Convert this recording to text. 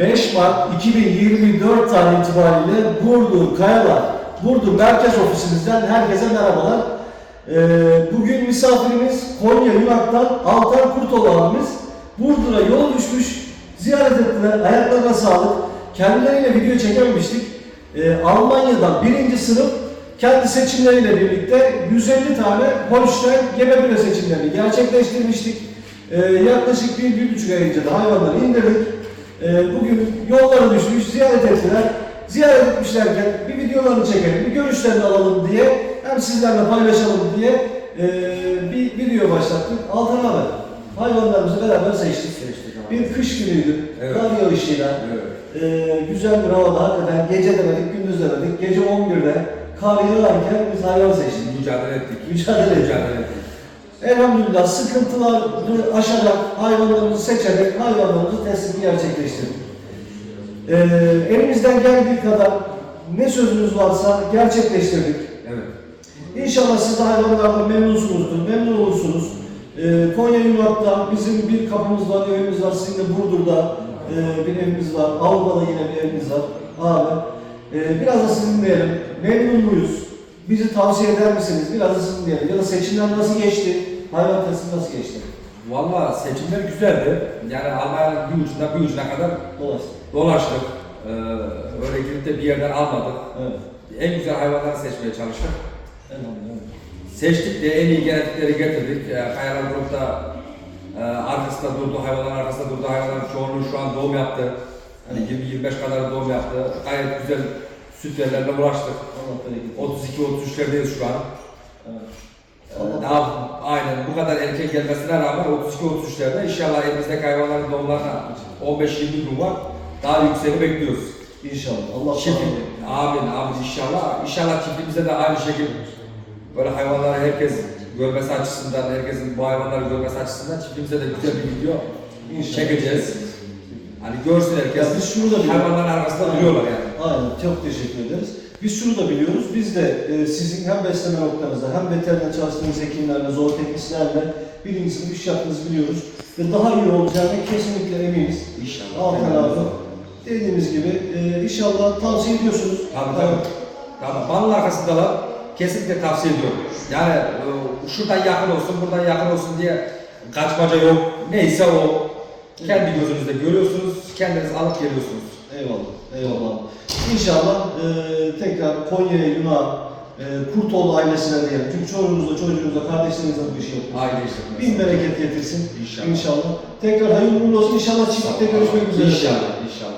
5 Mart 2024 tarihi itibariyle Burdur Kayalar, Burdur Merkez Ofisimizden herkese merhabalar. Ee, bugün misafirimiz Konya Yunak'tan Altan Kurtoğlu abimiz. Burdur'a yol düşmüş, ziyaret ettiler, ayaklarına sağlık. Kendileriyle video çekememiştik. Ee, Almanya'dan birinci sınıf kendi seçimleriyle birlikte 150 tane Holstein gebe büre seçimlerini gerçekleştirmiştik. Ee, yaklaşık bir, bir buçuk ay önce hayvanları indirdik. Ee, bugün yollara düşmüş, ziyaret ettiler. Ziyaret etmişlerken bir videolarını çekelim, bir görüşlerini alalım diye, hem sizlerle paylaşalım diye e, bir video başlattık. Altan abi, hayvanlarımızı beraber seçtik. Bir kış günüydü, Evet. kar yağışıyla, Evet. e, güzel bir havada hakikaten gece demedik, gündüz demedik. Gece 11'de kar yağarken biz hayvan seçtik. Mücadele ettik. Mücadele ettik. Mücadele ettik. Elhamdülillah sıkıntıları aşarak, hayvanlarımızı seçerek hayvanlarımızı teslimi gerçekleştirdik. Ee, elimizden geldiği kadar ne sözümüz varsa gerçekleştirdik. Evet. İnşallah siz de hayvanlardan memnunsunuzdur, memnun olursunuz. Ee, Konya Yunak'ta bizim bir kapımız var, evimiz var. Sizin de Burdur'da e, bir evimiz var. Avrupa'da yine bir evimiz var. Abi, e, biraz da sizin diyelim. Memnun muyuz? Bizi tavsiye eder misiniz? Biraz sizin diyelim. Ya da seçimler nasıl geçti? Hayvan teslimi nasıl geçti? Valla seçimler güzeldi. Yani Almanya'nın bir ucuna bir ucuna kadar Dolayısıyla. dolaştık. Ee, öyle gidip de bir yerden almadık. Evet. En güzel hayvanları seçmeye çalıştık. Elhamdülillah. Seçtik de en iyi genetikleri getirdik. Ee, Kayalar Grup'ta e, arkasında durdu, hayvanların arkasında durdu. Hayvanların çoğunluğu şu an doğum yaptı. Hani 20-25 kadar doğum yaptı. Gayet güzel süt verilerle uğraştık. Allah bereket. 32-33'lerdeyiz şu an. Evet. Ee, Daha aynen bu kadar erken gelmesine rağmen 32-33'lerde inşallah elimizdeki hayvanların doğumlarına 15-20 gün var. Daha yükseğini bekliyoruz. İnşallah. Allah Çiftlik, amin amin inşallah. İnşallah çiftliğimizde de aynı şekilde böyle hayvanları herkes görmesi açısından, herkesin bu hayvanları görmesi açısından çiftliğimize de güzel bir video İnşallah. çekeceğiz. Hani görsün herkes. Ya biz şunu da biliyoruz. hayvanların arkasında duruyorlar yani. Aynen, çok teşekkür ederiz. Biz şunu da biliyoruz, biz de e, sizin hem besleme noktanızda hem veteriner çalıştığınız hekimlerle, zooteknislerle birincisini iş yaptığınızı biliyoruz. Ve daha iyi olacağına kesinlikle eminiz. İnşallah. Altan abi, dediğimiz gibi e, inşallah tavsiye ediyorsunuz. Tabii tabii. Tabii balın arkasındalar. Kesinlikle tavsiye ediyorum. Yani e, şuradan yakın olsun, buradan yakın olsun diye kaçmaca yok. Neyse o. Kendi gözünüzde görüyorsunuz, kendiniz alıp geliyorsunuz. Eyvallah, eyvallah. İnşallah e, tekrar Konya'ya, Yunan'a, e, Kurtoğlu ailesine diyelim. Çünkü çocuğunuzla, çocuğunuzla, kardeşlerinizle bu işi yapıyorsunuz. Aile işte. Bin bereket getirsin İnşallah. inşallah. Tekrar hayırlı uğurlu olsun. İnşallah çiftlikte görüşmek üzere. İnşallah, inşallah.